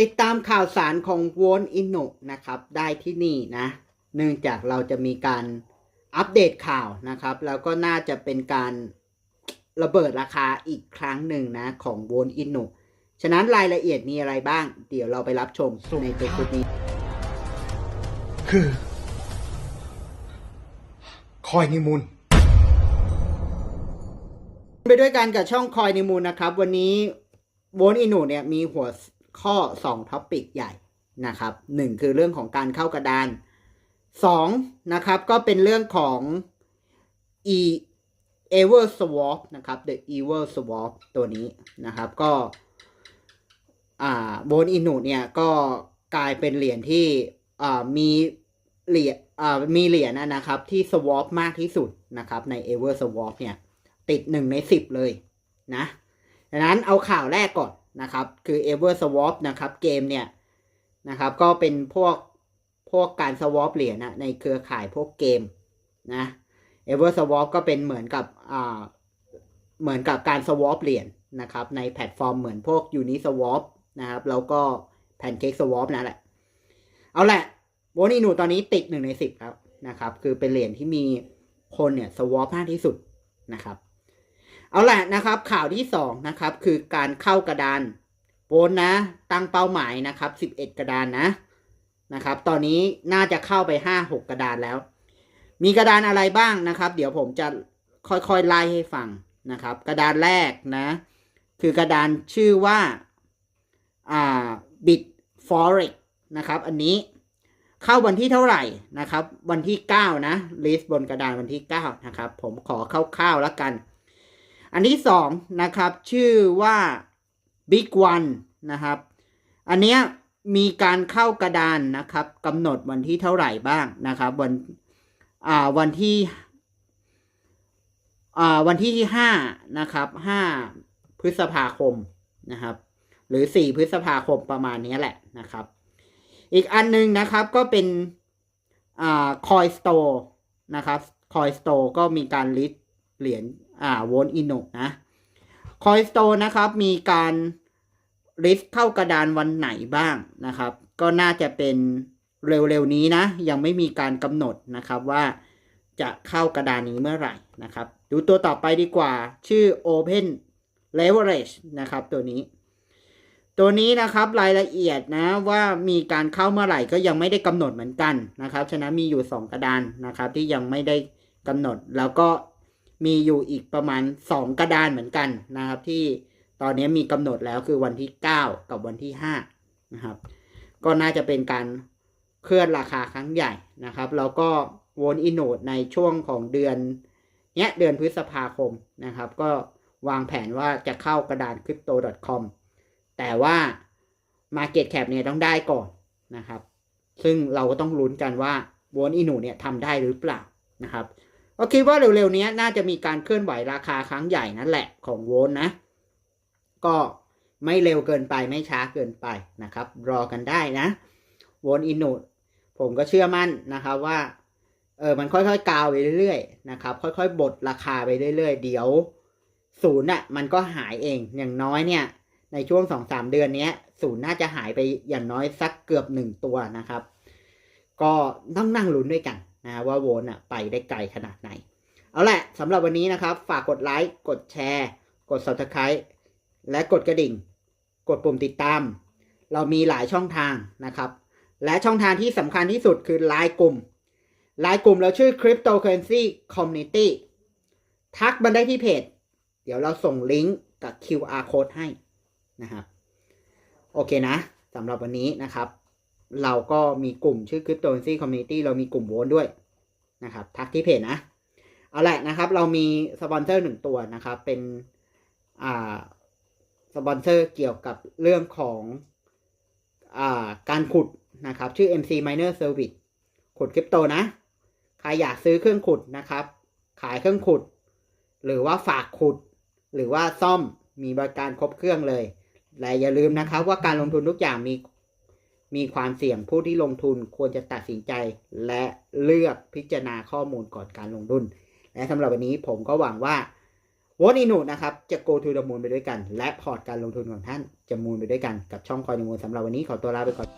ติดตามข่าวสารของวอนอินโนนะครับ ได้ที่นี่นะ เนื่องจากเราจะมีการอัปเดตข่าวนะครับ แล้วก็น่าจะเป็นการระเบิดราคาอีกครั้งหนึ่งนะ ของวอนอินโนฉะนั้นรายละเอียดมีอะไรบ้าง เดี๋ยวเราไปรับชมในตัวคลิปนี้ คือ คอยนิมูลไปด้วยกันกับช่องคอยในมูลนะครับ วันนี้โวนอินูเนี่ยมีหัว ข้อ2ท็อปิกใหญ่นะครับหนึ่งคือเรื่องของการเข้ากระดาน 2 นะครับก็เป็นเรื่องของ e ever swap นะครับ the ever swap ตัวนี้นะครับก็อ่าโบนอินูเนี่ยก็กลายเป็นเหรียญที่อ่ามีเหรียญอ่ามีเหรียญนะครับที่ swap มากที่สุดนะครับใน ever swap เนี่ยติดหนึ่งในสิบเลยนะดังนั้นเอาข่าวแรกก่อน นะครับ คือ Ever Swap นะครับ เกมเนี่ยนะครับ ก็เป็นพวกพวกการ swap เหรียญนะในเครือข่ายพวกเกมนะ Ever Swap ก็เป็นเหมือนกับอ่าเหมือนกับการ swap เหรียญนะครับ ในแพลตฟอร์มเหมือนพวก Uniswap นะครับ แล้วก็ Pancake Swap นั่นแหละ เอาแหละโวนี่หนูตอนนี้ติดหนึ่งในสิบแล้วนะครับ คือเป็นเหรียญที่มีคนเนี่ย swap มากที่สุดนะครับ เอาละนะครับ ข่าวที่สองนะครับคือการเข้ากระดานโอนนะ ตั้งเป้าหมายนะครับสิบเอ็ดกระดานนะนะครับ ตอนนี้น่าจะเข้าไปห้าหกกระดานแล้ว มีกระดานอะไรบ้างนะครับ เดี๋ยวผมจะค่อยๆไล่ให้ฟังนะครับ กระดานแรกนะ คือกระดานชื่อว่าอ่า bit forex นะครับ อันนี้เข้าวันที่เท่าไหร่นะครับ วันที่เก้านะลิสต์บนกระดานวันที่เก้านะครับ ผมขอคร่าวๆแล้วกัน อันที่สองนะครับ ชื่อว่า Big One นะครับ อันเนี้ยมีการเข้ากระดานนะครับกำหนดวันที่เท่าไหร่บ้างนะครับ วันอ่าวันที่อ่าวันที่ห้านะครับห้าพฤษภาคมนะครับ หรือสี่พฤษภาคมประมาณนี้แหละนะครับ อีกอันหนึงนะครับก็เป็นอ่าคอยสโตนะครับคอยสโตก็มีการลิสต์เหรียญ อ่าโวนอินโนนะคอยสโตนะครับมีการลิสต์เข้ากระดานวันไหนบ้างนะครับ ก็น่าจะเป็นเร็วๆนี้นะ ยังไม่มีการกำหนดนะครับว่าจะเข้ากระดานนี้เมื่อไหร่นะครับ ดูตัวต่อไปดีกว่าชื่อ Open Leverage นะครับตัวนี้ ตัวนี้นะครับรายละเอียดนะว่ามีการเข้าเมื่อไหร่ก็ยังไม่ได้กำหนดเหมือนกันนะครับ ฉะนั้นมีอยู่ 2 กระดานนะครับที่ยังไม่ได้กำหนดแล้วก็ มีอยู่อีกประมาณ 2 กระดานเหมือนกันนะครับ ที่ตอนนี้มีกำหนดแล้วคือวันที่ 9 กับวันที่5นะครับ ก็น่าจะเป็นการเคลื่อนราคาครั้งใหญ่นะครับแล้วก็วนอินโนดในช่วงของเดือนเนี้ยเดือนพฤษภาคมนะครับ ก็วางแผนว่าจะเข้ากระดาน crypto.com แต่ว่า Market Cap เนี่ยต้องได้ก่อนนะครับ ซึ่งเราก็ต้องลุ้นกันว่าวนอินโนเนี่ยทำได้หรือเปล่านะครับ ก็คิดว่าเร็วๆนี้น่าจะมีการเคลื่อนไหวราคาครั้งใหญ่นั่นแหละของโวลต์นะ ก็ไม่เร็วเกินไปไม่ช้าเกินไปนะครับ รอกันได้นะโวลต์อินโนดผมก็เชื่อมั่นนะครับว่าเออมันค่อยๆกาวไปเรื่อยๆนะครับ ค่อยๆบดราคาไปเรื่อยๆ เดี๋ยวศูนย์อะมันก็หายเองอย่างน้อยเนี่ย ในช่วงสองสามเดือนนี้ศูนย์น่าจะหายไปอย่างน้อยสักเกือบหนึ่งตัวนะครับ ก็ต้องนั่งลุ้นด้วยกัน นะว่าโวนอะไปได้ไกลขนาดไหน เอาแหละสำหรับวันนี้นะครับ ฝากกดไลค์ กดแชร์ กด subscribe และกดกระดิ่ง กดปุ่มติดตาม เรามีหลายช่องทางนะครับ และช่องทางที่สำคัญที่สุดคือไลน์กลุ่มไลน์กลุ่มเราชื่อ cryptocurrency community ทักมาได้ที่เพจ เดี๋ยวเราส่งลิงก์กับ QR code ให้นะครับ โอเคนะสำหรับวันนี้นะครับ เราก็มีกลุ่มชื่อ cryptocurrency community เรามีกลุ่มโวนด้วย นะครับทักที่เพจนะ เอาแหละนะครับ เรามีสปอนเซอร์หนึ่งตัวนะครับ เป็นอ่าสปอนเซอร์เกี่ยวกับเรื่องของอ่าการขุดนะครับ ชื่อ MC Miner Service ขุดคริปโตนะ ใครอยากซื้อเครื่องขุดนะครับ ขายเครื่องขุด หรือว่าฝากขุด หรือว่าซ่อมมีบริการครบเครื่องเลยและอย่าลืมนะครับว่าการลงทุนทุกอย่างมี มีความเสี่ยงผู้ที่ลงทุนควรจะตัดสินใจ และเลือกพิจารณาข้อมูลก่อนการลงทุน และสำหรับวันนี้ผมก็หวังว่าวอนินูนะครับ จะ go to the moon ไปด้วยกัน และพอร์ตการลงทุนของท่านจะมูนไปด้วยกันกับช่องคอยนิมูลสำหรับวันนี้ขอตัวลาไปก่อน